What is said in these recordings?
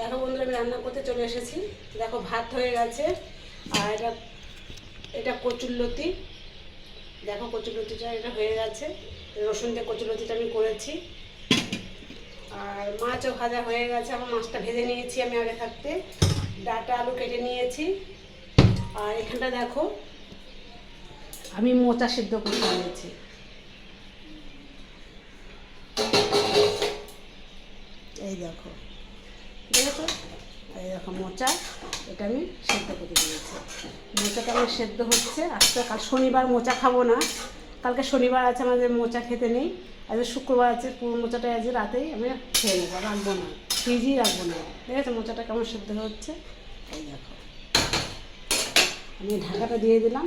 দেখো বন্ধুরা, আমি রান্না করতে চলে এসেছি। দেখো ভাত হয়ে গেছে, আর এটা এটা কচুরলতি দেখো কচুরলতিটা এটা হয়ে গেছে। রসুন দিয়ে কচুরলতিটা আমি করেছি। আর মাছও ভাজা হয়ে গেছে, আমার মাছটা ভেজে নিয়েছি আমি আগে থাকতে। ডাটা, আলু কেটে নিয়েছি। আর এখানটা দেখো, আমি মোচা সিদ্ধ করে নিয়েছি এই দেখো। দেখেছ দেখো মোচা, এটা আমি সেদ্ধ করে দিয়েছি। মোচাটা আমার সেদ্ধ হচ্ছে। আজকে কাল শনিবার মোচা খাব না। কালকে শনিবার আছে, আমাদের মোচা খেতে নেই। আজকে শুক্রবার আছে, পুরো মোচাটা আজকে রাতেই আমি খেয়ে নেব রাখব না। ফ্রিজেই রাখব না। ঠিক আছে? মোচাটা কেমন সেদ্ধ হচ্ছে? এই দেখো। আমি ঢাকাটা দিয়ে দিলাম।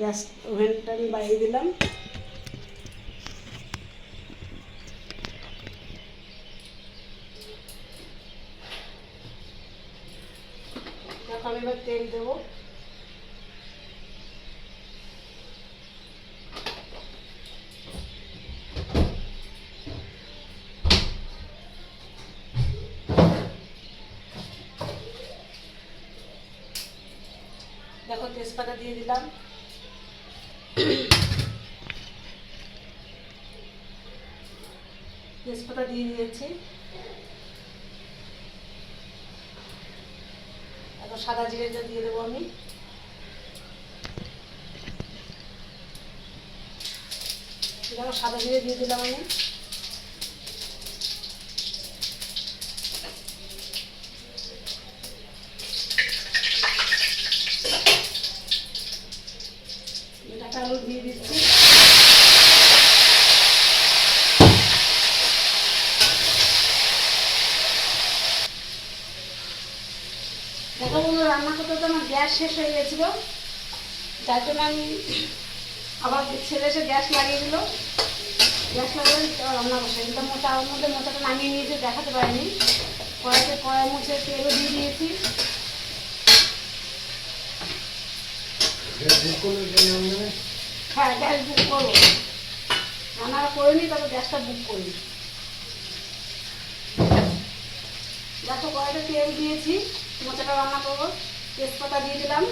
গ্যাস ওভেনটা আমি বাড়িয়ে দিলাম দেখো আমি এবার তেল দেবো। দেখো তেজপাতা দিয়ে দিলাম। তেজপাতা দিয়ে দিয়েছি। সাদা জিরেটা দিয়ে দেবো আমি। সাদা জিরে দিয়ে দিলাম আমি ডাটা আলু দিয়ে দিচ্ছি দেখো বন্ধু রান্না করতে তো আমার গ্যাস শেষ হয়ে গেছিল। যার জন্য আমি আবার ছেলে এসে গ্যাস লাগিয়ে দিল। গ্যাস লাগিয়ে রান্না বসে কিন্তু মোটা ওর মধ্যে মোটাটা নামিয়ে নিয়েছে দেখাতে পারিনি। কড়াইতে কড়াই মুছে তেলও দিয়ে দিয়েছি। হ্যাঁ গ্যাস বুক করব। রান্নাটা করে নিই তবে গ্যাসটা বুক করি। দেখো কড়াইতে তেল দিয়েছি মোচাটা রান্না করব। তেজপাতা দিয়ে দিলাম।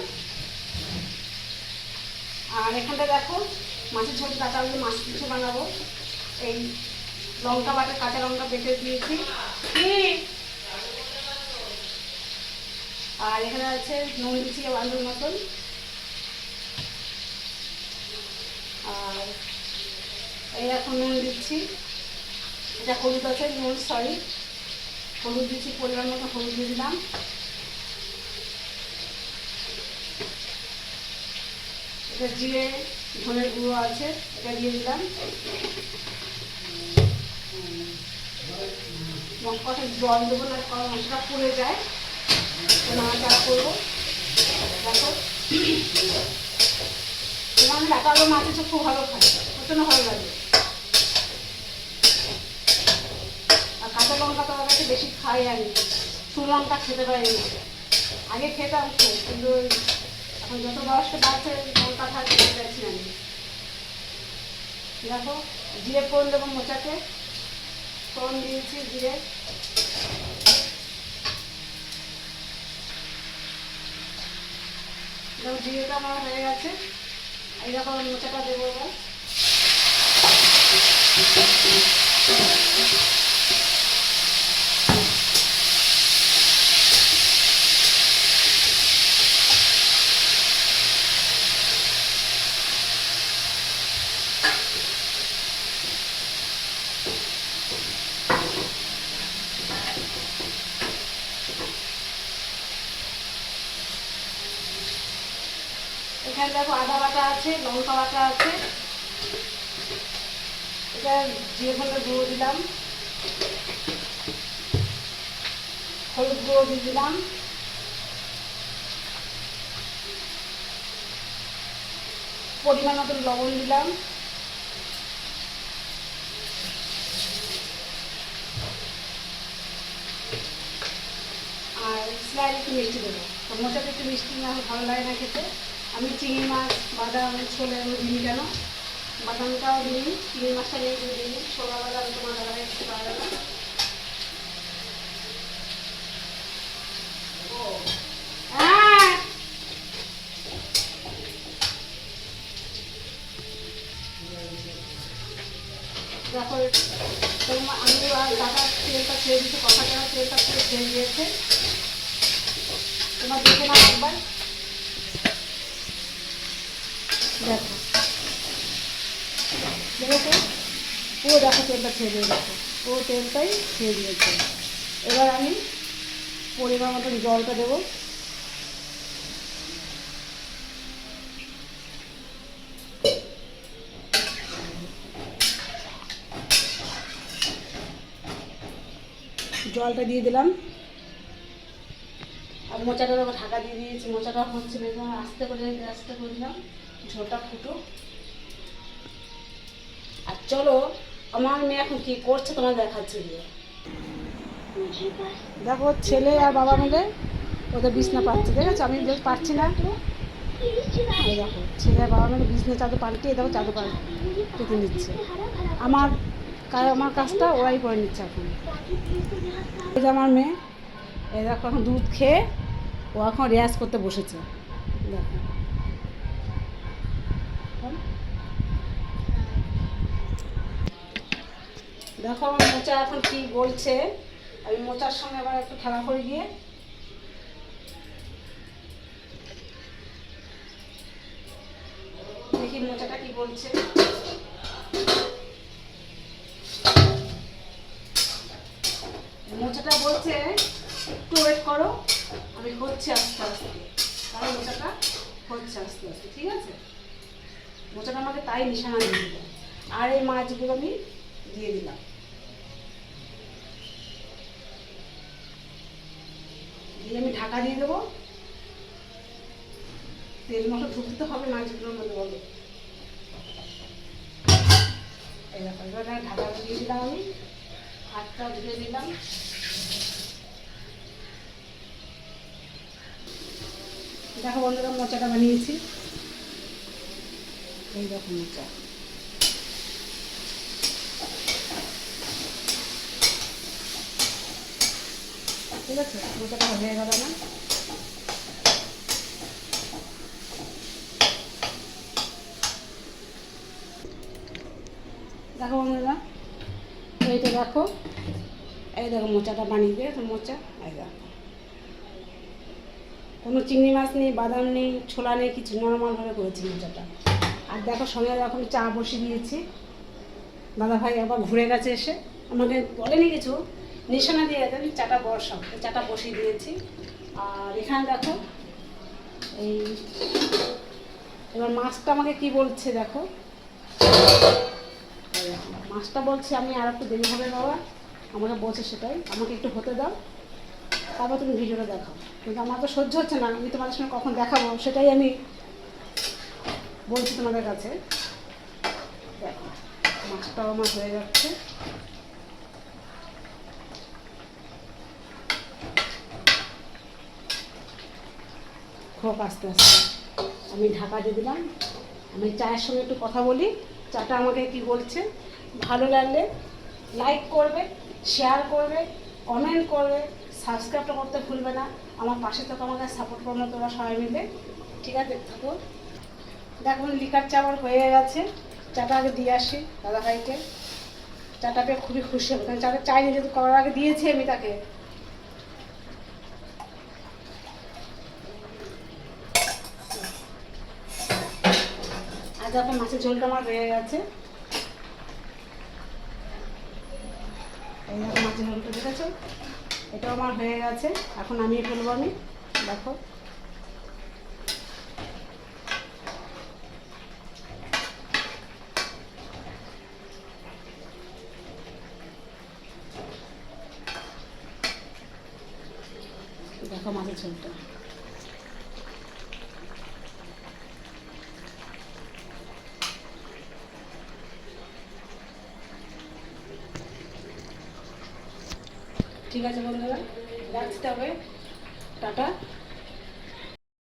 আর এখানটা দেখো, মাছের ঝোল আলু মাছ কিছু বানাবো। এই লঙ্কা বাটে, কাঁচা লঙ্কা বেটে দিয়েছি? আর এখানে আছে নুন দিচ্ছি আলুর মতন। আর এই এখন নুন দিচ্ছি। এটা হলুদ আছে, নুন সরি হলুদ দিচ্ছি, পরিমাণ মতো হলুদ দিয়ে দিলাম। এটা জিরে ধনের গুঁড়ো আছে, এটা দিয়ে দিলাম। মশলাটা জল দেবো না, কারণ মশলা পুড়ে যায়। তো নাড়াচাড়া করব। দেখো। ডাটা আলু মাছের খুব ভালো খাই। প্রচণ্ড ভালো লাগে। আর কাঁচা লঙ্কা তো আমার কাছে বেশি খাই আমি। শুকনো লঙ্কা খেতে পারি না আগে খেতাম খুব, কিন্তু এখন যত বয়স্ক বাড়ছে লঙ্কা থাকে খেতে আমি দেখো, জিরে ফোড়ন দেবো মোচাতে ফোড়ন দিয়েছি জিরে। দেখো, জিরেটা আমার হয়ে গেছে। এই দেখো মোচাটা দেবো এবার। এখানে দেখো আদা বাটা আছে, লঙ্কা বাটা আছে। এটা জিরে ফোনটা গুঁড়ো দিলাম। হলুদ গুঁড়ো দিয়ে দিলাম। পরিমাণ মতন লবণ দিলাম। আর স্লাইড একটু মিষ্টি দেবো। তো একটু মিষ্টি না ভালো লাগে না খেতে। আমি চিংড়ি মাছ, বাদাম, ছোলে আমি দিই কেন? বাদামটাও দিই চিংড়ি মাছটা নিয়ে একটু দিই ছোলা বাদাম তোমার দাদা একটু পাওয়া যাবে তোমার দেখে না একবার। দেখো। দেখেছ পুরো দেখো তেলটা ছেড়ে দেখো পুরো তেলটাই ছেড়ে দিয়েছে। এবার আমি পরিমাণ মতন জলটা দেবো। জলটা দিয়ে দিলাম। ওপর ঢাকা দিয়ে দিয়েছি মোচাটা হচ্ছে না আস্তে করে আস্তে করলাম ঝোলটা ফুটুক। আর চলো, আমার মেয়ে এখন কি করছে তোমার দেখাচ্ছি গিয়ে। দেখো, ছেলে আর বাবা মিলে ওদের বিছনা পাচ্ছে আছে আমি পারছি না। দেখো, ছেলে আর বাবা মিলে বিছনা চাদর পাল্টিয়ে, দেখো, চাদর পাল্টে নিচ্ছে। আমার আমার কাজটা ওরাই করে নিচ্ছে এখন। এই যে আমার মেয়ে, এই দেখো, এখন দুধ খেয়ে ও এখন রেয়াজ করতে বসেছে। দেখো। আমার মোচা এখন কি বলছে। আমি মোচার সঙ্গে আবার একটু খেলা করে গিয়ে। দেখি মোচাটা কি বলছে। মোচাটা বলছে, একটু ওয়েট করো। আমি হচ্ছে আস্তে আস্তে। কারণ মোচাটা হচ্ছে আস্তে আস্তে, ঠিক আছে? মোচাটা আমাকে তাই নিশানা দিয়ে দিল। আর এই মাছগুলো আমি দিয়ে দিলাম। দিয়ে আমি ঢাকা দিয়ে দেবো। তেল মতো ঢুকতে হবে মাছগুলোর মধ্যে, বলো। এই ঢাকা দিয়ে দিলাম আমি। হাতটা ধুয়ে দিলাম। দেখো বন্ধুরা, মোচাটা বানিয়েছি। এই দেখো মোচা। ঠিক আছে? মোচাটা হয়ে গেল না? দেখো বন্ধুরা, এইটা দেখো। এই দেখো মোচাটা বানিয়ে দিয়ে মোচা। এই দেখো। কোনো চিংড়ি মাছ নেই বাদাম নেই ছোলা নেই কিছু নর্মালভাবে করেছি মোচাটা আর দেখো সঙ্গে এখন চা বসিয়ে দিয়েছি। দাদা ভাই আবার ঘুরে গেছে এসে। আমাকে বলেনি কিছু? নিশানা দিয়ে গেছে আমি চাটা বর্ষা চাটা বসিয়ে দিয়েছি। আর এখানে দেখো এই এবার মাছটা আমাকে কি বলছে দেখো, মাছটা বলছে আমি আর একটু দেরি হবে বাবা। আমাকে বলছে সেটাই। আমাকে একটু হতে দাও। তারপর তুমি ভিডিওটা দেখাও। কিন্তু আমার তো সহ্য হচ্ছে না, আমি তোমাদের সঙ্গে কখন দেখাবো? সেটাই আমি বলছি তোমাদের কাছে। দেখো, মাছটাও আমার হয়ে যাচ্ছে। হোক আস্তে আস্তে। আমি ঢাকা দিয়ে দিলাম। আমি চায়ের সঙ্গে একটু কথা বলি। চাটা আমাকে কি বলছে? ভালো লাগলে লাইক করবে শেয়ার করবে কমেন্ট করবে। সাবস্ক্রাইবটা করতে ভুলবে না। আমার পাশে থেকে আমাকে সাপোর্ট করবে তোমরা সবাই মিলে। ঠিক আছে, থাকো। দেখো, লিকার চা আমার হয়ে গেছে। চাটা আগে দিয়ে আসি দাদা ভাইকে চাটা পেয়ে খুবই খুশি হবে। কারণ চাটা চাইনি যেহেতু করার আগে দিয়েছি আমি তাকে। আর দেখো, মাছের ঝোলটা আমার হয়ে গেছে। মাছের ঝোলটা দেখেছ এটাও আমার হয়ে গেছে। এখন নামিয়ে ফেলব আমি। দেখো। দেখো মাছের ঝোলটা। ঠিক আছে বন্ধুরা রাখছি তবে টাটা।